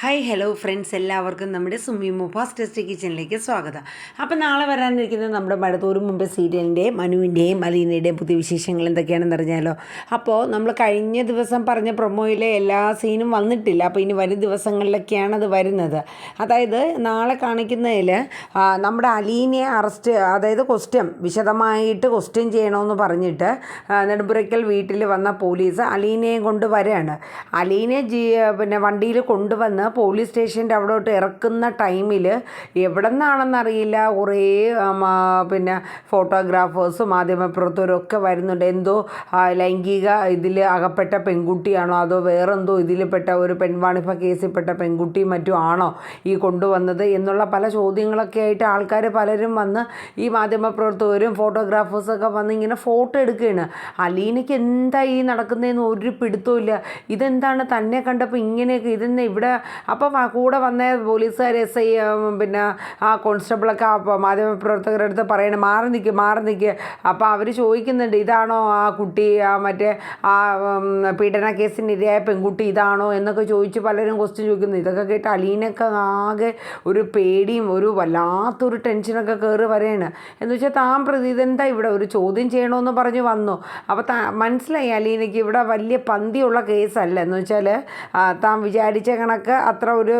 Hi hello friends എല്ലാവർക്കും നമ്മുടെ Sumi Mufas test കിച്ചണിലേക്ക് സ്വാഗതം. അപ്പോൾ നാളെ വരാനിരിക്കുന്നത് നമ്മുടെ മഴത്തോറും മുമ്പ് സീരിയലിന്റെ മനുവിന്റെയും അലീനയുടെയും പുതിയ വിശേഷങ്ങൾ എന്തൊക്കെയാണെന്ന് അറിഞ്ഞാലോ? അപ്പോൾ നമ്മൾ കഴിഞ്ഞ ദിവസം പറഞ്ഞ പ്രൊമോയിലെ എല്ലാ സീനും വന്നിട്ടില്ല. അപ്പോൾ ഇനി വരും ദിവസങ്ങളിലൊക്കെയാണ് അത് വരുന്നത്. അതായത് നാളെ കാണിക്കുന്നതിൽ നമ്മുടെ അലീനയെ അറസ്റ്റ് അതായത് ക്വസ്റ്റ്യൻ വിശദമായിട്ട് ക്വസ്റ്റ്യൻ ചെയ്യണമെന്ന് പറഞ്ഞിട്ട് നെടുമ്പുരയ്ക്കൽ വീട്ടിൽ വന്ന പോലീസ് അലീനയെ കൊണ്ട് വരികയാണ് അലീനെ ജീ പിന്നെ വണ്ടിയിൽ കൊണ്ടുവന്ന് പോലീസ് സ്റ്റേഷന്റെ അവിടോട്ട് ഇറക്കുന്ന ടൈമിൽ എവിടെ നിന്നാണെന്നറിയില്ല കുറേ പിന്നെ ഫോട്ടോഗ്രാഫേഴ്സും മാധ്യമപ്രവർത്തകരും ഒക്കെ വരുന്നുണ്ട്. എന്തോ ലൈംഗിക ഇതിൽ അകപ്പെട്ട പെൺകുട്ടിയാണോ? അതോ വേറെന്തോ ഇതിൽപ്പെട്ട ഒരു പെൺവാണിഭ കേസിൽപ്പെട്ട പെൺകുട്ടിയും മറ്റും ആണോ ഈ കൊണ്ടുവന്നത് എന്നുള്ള പല ചോദ്യങ്ങളൊക്കെ ആയിട്ട് ആൾക്കാർ പലരും വന്ന് ഈ മാധ്യമപ്രവർത്തകരും ഫോട്ടോഗ്രാഫേഴ്സൊക്കെ വന്ന് ഇങ്ങനെ ഫോട്ടോ എടുക്കുകയാണ്. അലീനയ്ക്ക് എന്താ ഈ നടക്കുന്നതെന്ന് ഒരു പിടുത്തവും ഇല്ല. ഇതെന്താണ് തന്നെ കണ്ടപ്പോൾ ഇങ്ങനെയൊക്കെ ഇതെന്ന് ഇവിടെ അപ്പോൾ വ- കൂടെ വന്ന പോലീസുകാർ എസ് ഐ പിന്നെ ആ കോൺസ്റ്റബിളൊക്കെ മാധ്യമപ്രവർത്തകരുടെ അടുത്ത് പറയണേ മാറി നിൽക്കുക മാറി നിൽക്കുക അപ്പോൾ അവർ ചോദിക്കുന്നുണ്ട് ഇതാണോ ആ കുട്ടി ആ മറ്റേ ആ പീഡന കേസിന് ഇരയായ പെൺകുട്ടി ഇതാണോ? എന്നൊക്കെ ചോദിച്ച് പലരും ക്വസ്റ്റ്യൻ ചോദിക്കുന്നു. ഇതൊക്കെ കേട്ട് അലീനൊക്കെ ആകെ ഒരു പേടിയും ഒരു വല്ലാത്തൊരു ടെൻഷനൊക്കെ കയറി വരെയാണ്. എന്ന് വെച്ചാൽ താൻ പ്രതി ഇവിടെ ഒരു ചോദ്യം ചെയ്യണമെന്ന് പറഞ്ഞ് വന്നു. അപ്പോൾ താ മനസ്സിലായി അലീനയ്ക്ക് ഇവിടെ വലിയ പന്തിയുള്ള കേസല്ല. എന്ന് വെച്ചാൽ താൻ വിചാരിച്ച കണക്ക് അത്ര ഒരു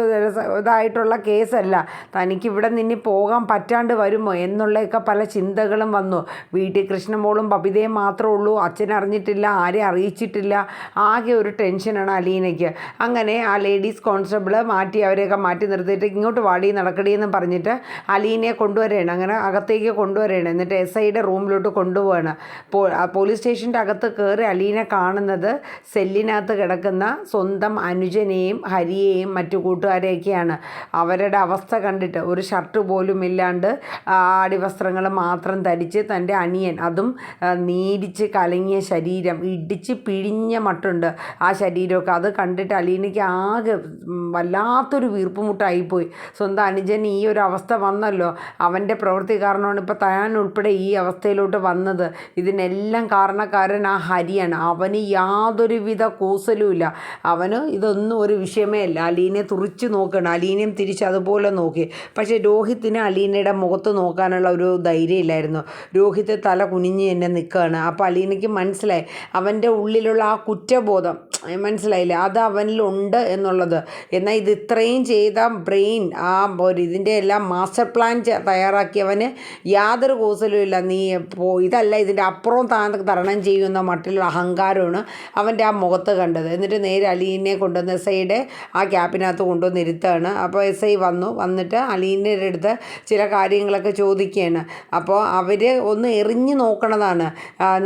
ഇതായിട്ടുള്ള കേസല്ല. തനിക്ക് ഇവിടെ നിന്ന് പോകാൻ പറ്റാണ്ട് വരുമോ എന്നുള്ളതൊക്കെ പല ചിന്തകളും വന്നു. വീട്ടിൽ കൃഷ്ണമോളും ബബിതയും മാത്രമേ ഉള്ളൂ. അച്ഛൻ അറിഞ്ഞിട്ടില്ല ആരെ അറിയിച്ചിട്ടില്ല. ആകെ ഒരു ടെൻഷനാണ് അലീനയ്ക്ക്. അങ്ങനെ ആ ലേഡീസ് കോൺസ്റ്റബിൾ മാറ്റി അവരെയൊക്കെ മാറ്റി നിർത്തിയിട്ട് ഇങ്ങോട്ട് വാടി നടക്കടി എന്ന് പറഞ്ഞിട്ട് അലീനയെ കൊണ്ടുവരികയാണ് അങ്ങനെ അകത്തേക്ക് കൊണ്ടുവരികയാണ് എന്നിട്ട് എസ് ഐയുടെ റൂമിലോട്ട് കൊണ്ടുപോവാണ്. പോലീസ് സ്റ്റേഷന്റെ അകത്ത് കയറി അലീന കാണുന്നത് സെല്ലിനകത്ത് കിടക്കുന്ന സ്വന്തം അനുജനെയും ഹരിയെയും മറ്റു കൂട്ടുകാരെയൊക്കെയാണ്. അവരുടെ അവസ്ഥ കണ്ടിട്ട് ഒരു ഷർട്ട് പോലും ഇല്ലാണ്ട് അടിവസ്ത്രങ്ങൾ മാത്രം ധരിച്ച് തന്റെ അനിയൻ അതും നീരിച്ച് കലങ്ങിയ ശരീരം ഇടിച്ച് പിഴിഞ്ഞ മട്ടുണ്ട് ആ ശരീരമൊക്കെ. അത് കണ്ടിട്ട് അലീനയ്ക്ക് ആകെ വല്ലാത്തൊരു വീർപ്പുമുട്ടായിപ്പോയി സ്വന്തം അനുജൻ ഈ ഒരു അവസ്ഥ വന്നല്ലോ. അവന്റെ പ്രവൃത്തി കാരണമാണ് ഇപ്പോൾ താൻ ഉൾപ്പെടെ ഈ അവസ്ഥയിലോട്ട് വന്നത്. ഇതിനെല്ലാം കാരണക്കാരൻ ആ ഹരിയാണ്. അവന് യാതൊരുവിധ കൂസലുമില്ല. അവന് ഇതൊന്നും ഒരു വിഷയമേ അല്ല. അലീനെ തുറിച്ച് നോക്കുകയാണ് അലീനയും തിരിച്ച് അതുപോലെ നോക്കി. പക്ഷേ രോഹിത്തിന് അലീനയുടെ മുഖത്ത് നോക്കാനുള്ള ഒരു ധൈര്യം ഇല്ലായിരുന്നു. രോഹിത്ത് തല കുനിഞ്ഞ് തന്നെ നിൽക്കുകയാണ് അപ്പോൾ അലീനയ്ക്ക് മനസ്സിലായി. അവന്റെ ഉള്ളിലുള്ള ആ കുറ്റബോധം മനസ്സിലായില്ലേ? അത് അവനിലുണ്ട് എന്നുള്ളത്. എന്നാൽ ഇത് ഇത്രയും ചെയ്ത ബ്രെയിൻ ആ ഒരു ഇതിന്റെ എല്ലാം മാസ്റ്റർ പ്ലാൻ തയ്യാറാക്കിയവന് യാതൊരു കൂസലും ഇല്ല. നീ പോ ഇതല്ല ഇതിന്റെ അപ്പുറം താൻ തരണം ചെയ്യുന്ന മട്ടിലുള്ള അഹങ്കാരമാണ് അവന്റെ ആ മുഖത്ത് കണ്ടത്. എന്നിട്ട് നേരെ അലീനെ കൊണ്ടുവന്ന് എസ് ഐയുടെ ആ ക്യാപ്പിനകത്ത് കൊണ്ടുവന്ന് ഇരുത്താണ്. അപ്പോൾ എസ് ഐ വന്നു. വന്നിട്ട് അലീന്റെ അടുത്ത് ചില കാര്യങ്ങളൊക്കെ ചോദിക്കുകയാണ്. അപ്പോൾ അവർ ഒന്ന് എറിഞ്ഞു നോക്കണതാണ്.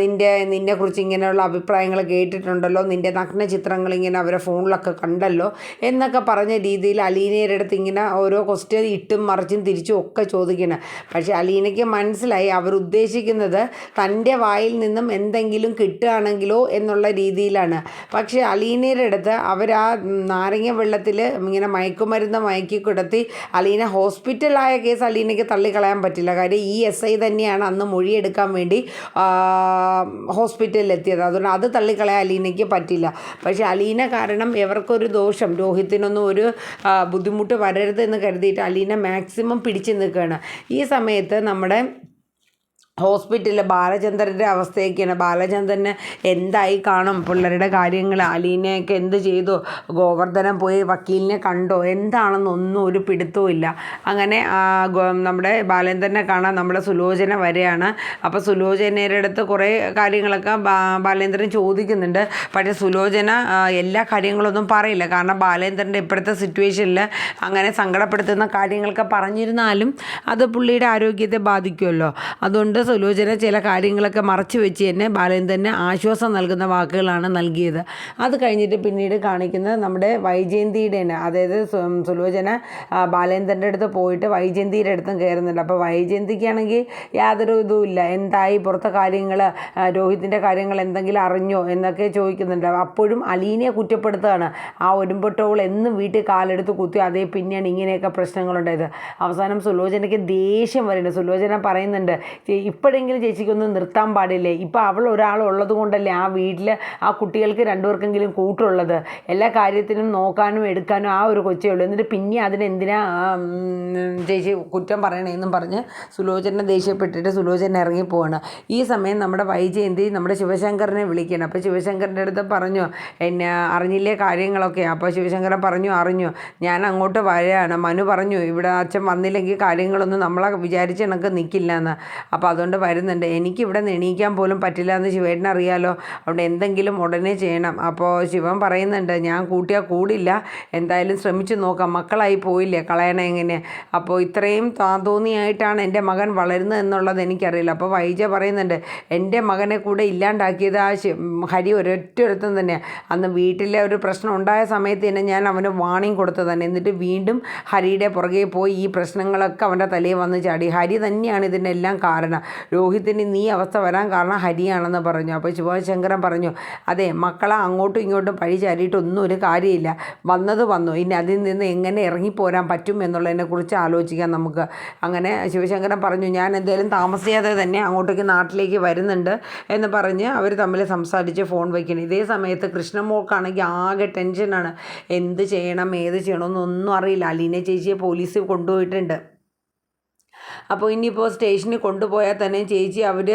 നിന്റെ നിന്നെക്കുറിച്ച് ഇങ്ങനെയുള്ള അഭിപ്രായങ്ങൾ കേട്ടിട്ടുണ്ടല്ലോ. നിന്റെ നഗ്ന ചിത്രങ്ങൾ ഇങ്ങനെ അവരെ ഫോണിലൊക്കെ കണ്ടല്ലോ എന്നൊക്കെ പറഞ്ഞ രീതിയിൽ അലീനയുടെ അടുത്ത് ഇങ്ങനെ ഓരോ ക്വസ്റ്റ്യൻ ഇട്ടും മറിച്ചും തിരിച്ചും ഒക്കെ ചോദിക്കണം. പക്ഷേ അലീനയ്ക്ക് മനസ്സിലായി അവർ ഉദ്ദേശിക്കുന്നത് തന്റെ വായിൽ നിന്നും എന്തെങ്കിലും കിട്ടുകയാണെങ്കിലോ എന്നുള്ള രീതിയിലാണ്. പക്ഷേ അലീനയുടെ അടുത്ത് അവർ ആ നാരങ്ങ വെള്ളത്തിൽ ഇങ്ങനെ മയക്കുമരുന്ന് മയക്കി കിടത്തി അലീന ഹോസ്പിറ്റലായ കേസ് അലീനയ്ക്ക് തള്ളിക്കളയാൻ പറ്റില്ല. കാര്യം ഈ എസ് ഐ തന്നെയാണ് അന്ന് മൊഴിയെടുക്കാൻ വേണ്ടി ഹോസ്പിറ്റലിൽ എത്തിയത് അതുകൊണ്ട് അത് തള്ളിക്കളയാൻ അലീനയ്ക്ക് പറ്റില്ല. പക്ഷേ അലീന കാരണം എവർക്കൊരു ദോഷം. രോഹിത്തിനൊന്നും ഒരു ബുദ്ധിമുട്ട് വരരുതെന്ന് കരുതിയിട്ട് അലീന മാക്സിമം പിടിച്ചു നിൽക്കുകയാണ്. ഈ സമയത്ത് നമ്മുടെ ഹോസ്പിറ്റലിൽ ബാലചന്ദ്രന്റെ അവസ്ഥയൊക്കെയാണ്. ബാലചന്ദ്രന് എന്തായി കാണും? പിള്ളേരുടെ കാര്യങ്ങൾ അലീനയൊക്കെ എന്ത് ചെയ്തു? ഗോവർദ്ധനം പോയി വക്കീലിനെ കണ്ടോ? എന്താണെന്നൊന്നും ഒരു പിടുത്തവും അങ്ങനെ നമ്മുടെ ബാലേന്ദ്രനെ കാണാൻ നമ്മുടെ സുലോചന വരെയാണ്. അപ്പോൾ സുലോചനയുടെ അടുത്ത് കുറേ കാര്യങ്ങളൊക്കെ ബാലേന്ദ്രൻ ചോദിക്കുന്നുണ്ട്. പക്ഷേ സുലോചന എല്ലാ കാര്യങ്ങളൊന്നും പറയില്ല. കാരണം ബാലേന്ദ്രന്റെ ഇപ്പോഴത്തെ സിറ്റുവേഷനിൽ അങ്ങനെ സങ്കടപ്പെടുത്തുന്ന കാര്യങ്ങളൊക്കെ പറഞ്ഞിരുന്നാലും അത് പുള്ളിയുടെ ആരോഗ്യത്തെ ബാധിക്കുമല്ലോ. അതുകൊണ്ട് സുലോചന ചില കാര്യങ്ങളൊക്കെ മറച്ചു വെച്ച് തന്നെ ബാലേന്ദ്രന് ആശ്വാസം നൽകുന്ന വാക്കുകളാണ് നൽകിയത്. അത് കഴിഞ്ഞിട്ട് പിന്നീട് കാണിക്കുന്നത് നമ്മുടെ വൈജയന്തിയുടെ തന്നെ അതായത് സുലോചന ബാലേന്ദ്രന്റെ അടുത്ത് പോയിട്ട് വൈജയന്തിയുടെ അടുത്തും കയറുന്നുണ്ട്. അപ്പോൾ വൈജയന്തിക്കാണെങ്കിൽ യാതൊരു ഇതുമില്ല എന്തായി പുറത്തെ കാര്യങ്ങൾ രോഹിത്തിന്റെ കാര്യങ്ങൾ എന്തെങ്കിലും അറിഞ്ഞോ എന്നൊക്കെ ചോദിക്കുന്നുണ്ട്. അപ്പോഴും അലീനയെ കുറ്റപ്പെടുത്തുകയാണ്. ആ ഒരുമ്പട്ടോൾ എന്നും വീട്ടിൽ കാലെടുത്ത് കുത്തി അതേ പിന്നെയാണ് ഇങ്ങനെയൊക്കെ പ്രശ്നങ്ങളുണ്ടായത്. അവസാനം സുലോചനയ്ക്ക് ദേഷ്യം വരുന്നുണ്ട്. സുലോചന പറയുന്നുണ്ട് "ചേ, ഇപ്പോഴെങ്കിലും ചേച്ചിക്കൊന്ന് നിർത്താൻ പാടില്ലേ? ഇപ്പോൾ അവൾ ഒരാൾ ഉള്ളത് കൊണ്ടല്ലേ ആ വീട്ടിൽ ആ കുട്ടികൾക്ക് രണ്ടുപേർക്കെങ്കിലും കൂട്ടുള്ളത്. എല്ലാ കാര്യത്തിനും നോക്കാനും എടുക്കാനും ആ ഒരു കൊച്ചേ ഉള്ളൂ. എന്നിട്ട് പിന്നെ അതിനെന്തിനാ ചേച്ചി കുറ്റം പറയണേന്നും പറഞ്ഞ് സുലോചന ദേഷ്യപ്പെട്ടിട്ട് സുലോചന ഇറങ്ങിപ്പോവാണ് ഈ സമയം നമ്മുടെ വൈജയന്തി നമ്മുടെ ശിവശങ്കറിനെ വിളിക്കണം. അപ്പോൾ ശിവശങ്കറിന്റെ അടുത്ത് പറഞ്ഞു എന്നെ അറിഞ്ഞില്ലേ കാര്യങ്ങളൊക്കെ? അപ്പോൾ ശിവശങ്കരൻ പറഞ്ഞു അറിഞ്ഞു. ഞാൻ അങ്ങോട്ട് വരികയാണ് മനു പറഞ്ഞു ഇവിടെ അച്ഛൻ വന്നില്ലെങ്കിൽ കാര്യങ്ങളൊന്നും നമ്മളെ വിചാരിച്ച് എനിക്ക് നിൽക്കില്ല എന്ന് അപ്പോൾ അതുകൊണ്ട് വരുന്നുണ്ട്. എനിക്ക് ഇവിടെ എണീക്കാൻ പോലും പറ്റില്ല എന്ന് ശിവേട്ടൻ അറിയാലോ. അതുകൊണ്ട് എന്തെങ്കിലും ഉടനെ ചെയ്യണം. അപ്പോൾ ശിവൻ പറയുന്നുണ്ട് ഞാൻ കൂട്ടിയാൽ കൂടില്ല. എന്തായാലും ശ്രമിച്ചു നോക്കാം. മക്കളായി പോയില്ലേ കളയണ എങ്ങനെ? അപ്പോൾ ഇത്രയും താന്തോന്നിയായിട്ടാണ് എന്റെ മകൻ വളരുന്നത് എന്നുള്ളത് എനിക്കറിയില്ല. അപ്പോൾ വൈജ പറയുന്നുണ്ട് എന്റെ മകനെ കൂടെ ഇല്ലാണ്ടാക്കിയത് ആ ഹരി ഒരൊറ്റൊരുത്തം തന്നെ അന്ന് വീട്ടിലെ ഒരു പ്രശ്നം ഉണ്ടായ സമയത്ത് തന്നെ ഞാൻ അവന് വാണിംഗ് തന്നെ. എന്നിട്ട് വീണ്ടും ഹരിയുടെ പുറകെ പോയി ഈ പ്രശ്നങ്ങളൊക്കെ അവന്റെ തലയിൽ വന്ന് ചാടി. ഹരി തന്നെയാണ് ഇതിന്റെ എല്ലാം കാരണം. രോഹിത്തിന് നീ അവസ്ഥ വരാൻ കാരണം ഹരിയാണെന്ന് പറഞ്ഞു. അപ്പോൾ ശിവശങ്കരൻ പറഞ്ഞു അതെ മക്കളെ അങ്ങോട്ടും ഇങ്ങോട്ടും പഴി ചാരിയിട്ടൊന്നും ഒരു കാര്യമില്ല. വന്നത് വന്നു. ഇനി അതിൽ നിന്ന് എങ്ങനെ ഇറങ്ങിപ്പോരാൻ പറ്റും എന്നുള്ളതിനെക്കുറിച്ച് ആലോചിക്കാം നമുക്ക്. അങ്ങനെ ശിവശങ്കരൻ പറഞ്ഞു ഞാൻ എന്തായാലും താമസിയാതെ തന്നെ അങ്ങോട്ടേക്ക് നാട്ടിലേക്ക് വരുന്നുണ്ട് എന്ന് പറഞ്ഞ് അവർ തമ്മിൽ സംസാരിച്ച് ഫോൺ വയ്ക്കണം ഇതേ സമയത്ത് കൃഷ്ണമോൾക്കാണെങ്കിൽ ആകെ ടെൻഷനാണ്. എന്ത് ചെയ്യണം ഏത് ചെയ്യണമെന്നൊന്നും അറിയില്ല. അലീന ചേച്ചിയെ പോലീസ് കൊണ്ടുപോയിട്ടുണ്ട്. അപ്പോൾ ഇനിയിപ്പോൾ സ്റ്റേഷനിൽ കൊണ്ടുപോയാൽ തന്നെ ചേച്ചി അവർ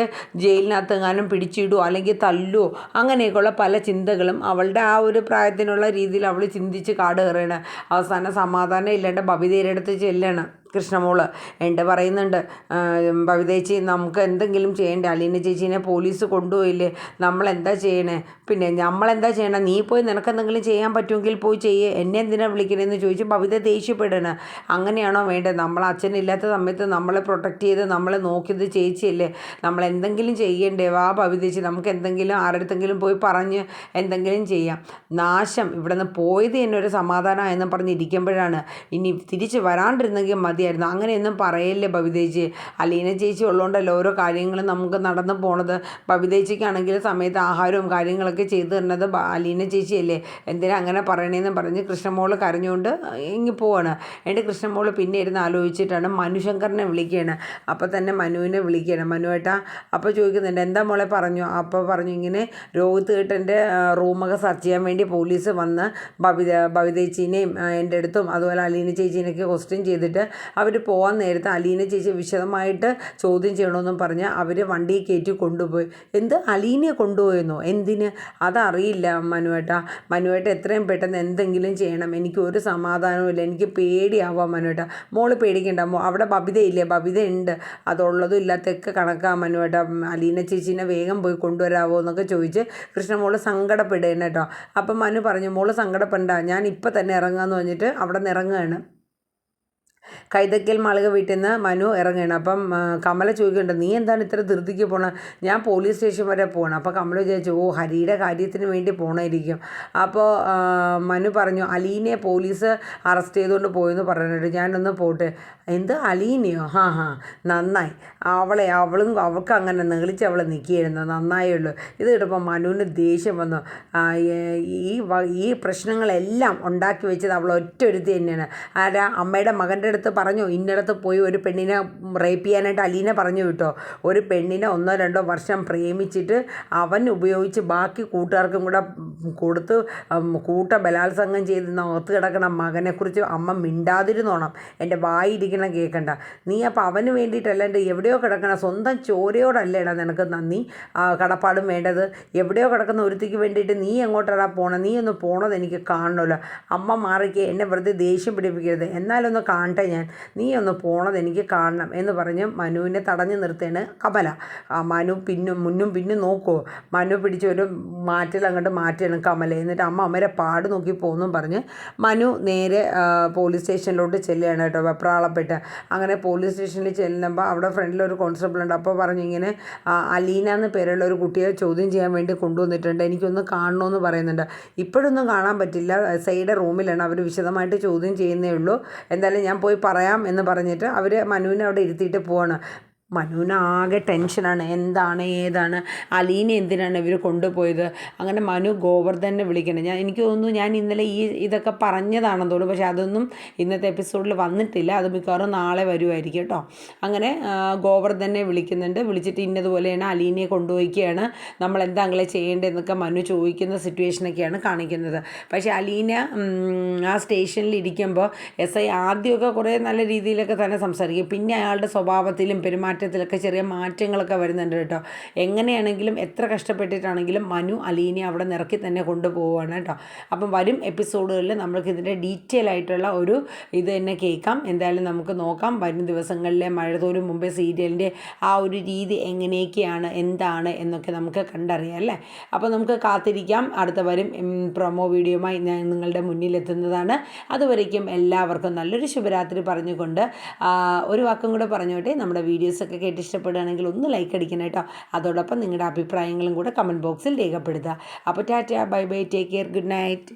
ജയിലിനകത്തെങ്ങാനും പിടിച്ചിടുമോ അല്ലെങ്കിൽ തല്ലുമോ അങ്ങനെയൊക്കെയുള്ള പല ചിന്തകളും അവളുടെ ആ ഒരു പ്രായത്തിനുള്ള രീതിയിൽ അവൾ ചിന്തിച്ച് കാട് കയറുകയാണ്. അവസാനം സമാധാനം ഇല്ലാണ്ട് ബബിതയുടെ അടുത്ത് ചെല്ലണം. കൃഷ്ണമോൾ എന്റെ പറയുന്നുണ്ട് ഭവിതേച്ചി നമുക്ക് എന്തെങ്കിലും ചെയ്യണ്ടേ? അലീന ചേച്ചീനെ പോലീസ് കൊണ്ടുപോയില്ലേ? നമ്മളെന്താ ചെയ്യണേ? പിന്നെ നമ്മളെന്താ ചെയ്യണം? നീ പോയി നിനക്ക് എന്തെങ്കിലും ചെയ്യാൻ പറ്റുമെങ്കിൽ പോയി ചെയ്യേ. എന്നെ എന്തിനാ വിളിക്കണേന്ന് ചോദിച്ചു ഭവിത ദേഷ്യപ്പെടണ അങ്ങനെയാണോ വേണ്ടത് നമ്മൾ അച്ഛനില്ലാത്ത സമയത്ത് നമ്മളെ പ്രൊട്ടക്റ്റ് ചെയ്ത് നമ്മളെ നോക്കിയത് ചേച്ചിയല്ലേ? നമ്മൾ എന്തെങ്കിലും ചെയ്യണ്ടേ? വാ ഭവിതേച്ചി നമുക്ക് എന്തെങ്കിലും ആരടുത്തെങ്കിലും പോയി പറഞ്ഞ് എന്തെങ്കിലും ചെയ്യാം. നാശം. ഇവിടെ നിന്ന് പോയത് തന്നെ ഒരു സമാധാനമായെന്ന് പറഞ്ഞിരിക്കുമ്പോഴാണ് ഇനി തിരിച്ച് വരാണ്ടിരുന്നെങ്കിൽ മതിയായിരുന്നു അങ്ങനെയൊന്നും പറയല്ലേ ബബിതേച്ചി അലീന ചേച്ചി ഉള്ളതുകൊണ്ടല്ലോ ഓരോ കാര്യങ്ങളും നമുക്ക് നടന്നു പോണത്? ബബിതേച്ചിക്കാണെങ്കിൽ സമയത്ത് ആഹാരവും കാര്യങ്ങളൊക്കെ ചെയ്തു തരുന്നത് അലീന ചേച്ചിയല്ലേ? എന്തിനാ അങ്ങനെ പറയണേന്ന് പറഞ്ഞ് കൃഷ്ണമോൾ കരഞ്ഞുകൊണ്ട് ഇങ്ങി പോവാണ്. എന്റെ കൃഷ്ണമോൾ പിന്നെ ഇരുന്ന് ആലോചിച്ചിട്ടാണ് മനുശങ്കറിനെ വിളിക്കുകയാണ് അപ്പോൾ തന്നെ മനുവിനെ വിളിക്കുകയാണ് മനുവേട്ടാ അപ്പോൾ ചോദിക്കുന്നുണ്ട് എന്താ മോളെ പറഞ്ഞു? അപ്പോൾ പറഞ്ഞു ഇങ്ങനെ രോഹിത് എന്റെ റൂമൊക്കെ സെർച്ച് ചെയ്യാൻ വേണ്ടി പോലീസ് വന്ന് ബബിത ബബിതേച്ചീനെയും എന്റെ അടുത്തും അതുപോലെ അലീന ചേച്ചീനെയൊക്കെ ക്വസ്റ്റ്യൻ ചെയ്തിട്ട് അവർ പോകാൻ നേരത്തെ അലീന ചേച്ചി വിശദമായിട്ട് ചോദ്യം ചെയ്യണമെന്നും പറഞ്ഞ് അവർ വണ്ടിയിൽ കയറ്റി കൊണ്ടുപോയി. എന്ത്? അലീനയെ കൊണ്ടുപോയെന്നോ? എന്തിന്? അതറിയില്ല മനുവേട്ട. മനുവേട്ട എത്രയും പെട്ടെന്ന് എന്തെങ്കിലും ചെയ്യണം. എനിക്ക് ഒരു സമാധാനവും എനിക്ക് പേടിയാവാം മനുവേട്ട. മോൾ പേടിക്കണ്ട. മോ അവിടെ ബബിതയില്ലേ? ബബിത ഉണ്ട് അതുള്ളതും ഇല്ലാത്തൊക്കെ കണക്കാ മനുവേട്ട. അലീന ചേച്ചീനെ വേഗം പോയി കൊണ്ടുവരാവോ എന്നൊക്കെ ചോദിച്ച് കൃഷ്ണമോൾ സങ്കടപ്പെടുകയാണ് കേട്ടോ. അപ്പം മനു പറഞ്ഞു മോൾ സങ്കടപ്പെടണ്ട. ഞാൻ ഇപ്പം തന്നെ ഇറങ്ങാമെന്ന് പറഞ്ഞിട്ട് അവിടെ നിന്ന് ഇറങ്ങുകയാണ് കൈതക്കൽ മാളിക വീട്ടിൽ നിന്ന് മനു ഇറങ്ങുകയാണ് അപ്പം കമല ചോദിക്കുന്നുണ്ട് നീ എന്താണ് ഇത്ര ധൃതിക്ക് പോണത് ഞാൻ പോലീസ് സ്റ്റേഷൻ വരെ പോകണം അപ്പോൾ കമല വിചാരിച്ചു ഓ ഹരിയുടെ കാര്യത്തിന് വേണ്ടി പോകണമായിരിക്കും അപ്പോൾ മനു പറഞ്ഞു അലീനെ പോലീസ് അറസ്റ്റ് ചെയ്തുകൊണ്ട് പോയെന്ന് പറഞ്ഞിട്ട് ഞാനൊന്ന് പോട്ടെ. എന്ത്? അലീനയോ? ഹാ ഹാ നന്നായി. അവളെ അവളും അവൾക്ക് അങ്ങനെ നെളിച്ച് അവളെ നിൽക്കുകയായിരുന്നു നന്നായുള്ളൂ ഇത് കിട്ടുമ്പോൾ മനുവിന് ദേഷ്യം വന്നു. ഈ ഈ പ്രശ്നങ്ങളെല്ലാം ഉണ്ടാക്കി വെച്ചത് അവൾ ഒറ്റ ഒരുത്തി തന്നെയാണ്. ആരാ? അമ്മയുടെ മകന്റെ അടുത്ത് പറഞ്ഞു ഇന്നടത്ത് പോയി ഒരു പെണ്ണിനെ റേപ്പ് ചെയ്യാനായിട്ട് അലീന പറഞ്ഞു വിട്ടോ. ഒരു പെണ്ണിനെ ഒന്നോ രണ്ടോ വർഷം പ്രേമിച്ചിട്ട് അവൻ ഉപയോഗിച്ച് ബാക്കി കൂട്ടുകാർക്കും കൂടെ കൊടുത്ത് കൂട്ട ബലാത്സംഗം ചെയ്ത് നോർത്ത് കിടക്കണ മകനെക്കുറിച്ച് അമ്മ മിണ്ടാതിരുന്നോണം. എന്റെ വായിരിക്കണം കേൾക്കണ്ട നീ അപ്പോൾ അവന് വേണ്ടിയിട്ടല്ലാണ്ട് എവിടെയോ കിടക്കണ സ്വന്തം ചോരയോടല്ലേടാ നിനക്ക് നന്ദി കടപ്പാടും വേണ്ടത്. എവിടെയോ കിടക്കുന്ന ഒരുത്തിക്ക് വേണ്ടിയിട്ട് നീ എങ്ങോട്ടാടാ പോണത് നീ ഒന്ന് പോണത് എനിക്ക് കാണണമല്ലോ അമ്മ മാറിക്ക് എന്നെ വെറുതെ ദേഷ്യം പിടിപ്പിക്കരുത്. എന്നാലൊന്ന് കാണട്ടെ ഞാൻ. നീ ഒന്ന് പോണത് എനിക്ക് കാണണം എന്ന് പറഞ്ഞ് മനുവിനെ തടഞ്ഞു നിർത്തേണ് കമല. ആ മനു പിന്നും മുന്നും പിന്നും നോക്കുമോ മനു പിടിച്ചൊരു മാറ്റൽ അങ്ങോട്ട് മാറ്റണം കമല. എന്നിട്ട് അമ്മ അമ്മരെ പാട് നോക്കി പോകുന്നു പറഞ്ഞ് മനു നേരെ പോലീസ് സ്റ്റേഷനിലോട്ട് ചെല്ലുകയാണ് കേട്ടോ വെപ്രാളപ്പെട്ട്. അങ്ങനെ പോലീസ് സ്റ്റേഷനിൽ ചെല്ലുമ്പോൾ അവിടെ ഫ്രണ്ടിൽ ഒരു കോൺസ്റ്റബിൾ ഉണ്ട്. അപ്പോൾ പറഞ്ഞു ഇങ്ങനെ അലീന എന്ന് പേരുള്ള ഒരു കുട്ടിയെ ചോദ്യം ചെയ്യാൻ വേണ്ടി കൊണ്ടുവന്നിട്ടുണ്ട്. എനിക്കൊന്ന് കാണണമെന്ന് പറയുന്നുണ്ട്. ഇപ്പോഴൊന്നും കാണാൻ പറ്റില്ല. സൈഡ് റൂമിലാണ്. അവർ വിശദമായിട്ട് ചോദ്യം ചെയ്യുന്നേ ഉള്ളൂ. എന്തായാലും ഞാൻ പോയി പറയാം എന്ന് പറഞ്ഞിട്ട് അവർ മനുവിനെ അവിടെ ഇരുത്തിയിട്ട് പോവാണ്. മനുവിന് ആകെ ടെൻഷനാണ്. എന്താണ് ഏതാണ് അലീനെ എന്തിനാണ് ഇവർ കൊണ്ടുപോയത്? അങ്ങനെ മനു ഗോവർദ്ധനെ വിളിക്കണം. ഞാൻ എനിക്ക് തോന്നുന്നു ഞാൻ ഇന്നലെ ഈ ഇതൊക്കെ പറഞ്ഞതാണെന്ന് തോന്നുന്നു. പക്ഷേ അതൊന്നും ഇന്നത്തെ എപ്പിസോഡിൽ വന്നിട്ടില്ല. അത് മിക്കവാറും നാളെ വരുമായിരിക്കും കേട്ടോ. അങ്ങനെ ഗോവർദ്ധനെ വിളിക്കുന്നുണ്ട്. വിളിച്ചിട്ട് ഇന്നതുപോലെയാണ് അലീനയെ കൊണ്ടുപോയിക്കുകയാണ്. നമ്മൾ എന്താ അങ്ങളെ ചെയ്യേണ്ടതെന്നൊക്കെ മനു ചോദിക്കുന്ന സിറ്റുവേഷനൊക്കെയാണ് കാണിക്കുന്നത്. പക്ഷേ അലീന ആ സ്റ്റേഷനിൽ ഇരിക്കുമ്പോൾ എസ് ഐ ആദ്യമൊക്കെ കുറേ നല്ല രീതിയിലൊക്കെ തന്നെ സംസാരിക്കും. പിന്നെ അയാളുടെ സ്വഭാവത്തിലും പെരുമാറ്റത്തിലൊക്കെ ചെറിയ മാറ്റങ്ങളൊക്കെ വരുന്നുണ്ട് കേട്ടോ. എങ്ങനെയാണെങ്കിലും എത്ര കഷ്ടപ്പെട്ടിട്ടാണെങ്കിലും മനു അലീനെ അവിടെ നിറക്കി തന്നെ കൊണ്ടുപോവുകയാണ് കേട്ടോ. അപ്പം വരും എപ്പിസോഡുകളിൽ നമ്മൾക്ക് ഇതിന്റെ ഡീറ്റെയിൽ ആയിട്ടുള്ള ഒരു ഇത് തന്നെ കേൾക്കാം. എന്തായാലും നമുക്ക് നോക്കാം. വരും ദിവസങ്ങളിലെ മഴതോരും മുമ്പേ സീരിയലിന്റെ ആ ഒരു രീതി എങ്ങനെയൊക്കെയാണ് എന്താണ് എന്നൊക്കെ നമുക്ക് കണ്ടറിയാം അല്ലേ? അപ്പോൾ നമുക്ക് കാത്തിരിക്കാം. അടുത്ത വരും പ്രൊമോ വീഡിയോയുമായി ഞാൻ നിങ്ങളുടെ മുന്നിലെത്തുന്നതാണ്. അതുവരേക്കും എല്ലാവർക്കും നല്ലൊരു ശുഭരാത്രി പറഞ്ഞുകൊണ്ട് ഒരു വാക്കും കൂടെ പറഞ്ഞോട്ടെ. നമ്മുടെ വീഡിയോസൊക്കെ കേട്ട് ഇഷ്ടപ്പെടുകയാണെങ്കിൽ ഒന്ന് ലൈക്ക് അടിക്കണം കേട്ടോ. അതോടൊപ്പം നിങ്ങളുടെ അഭിപ്രായങ്ങളും കൂടെ കമന്റ് ബോക്സിൽ രേഖപ്പെടുത്തുക. അപ്പോൾ tata bye bye take care good night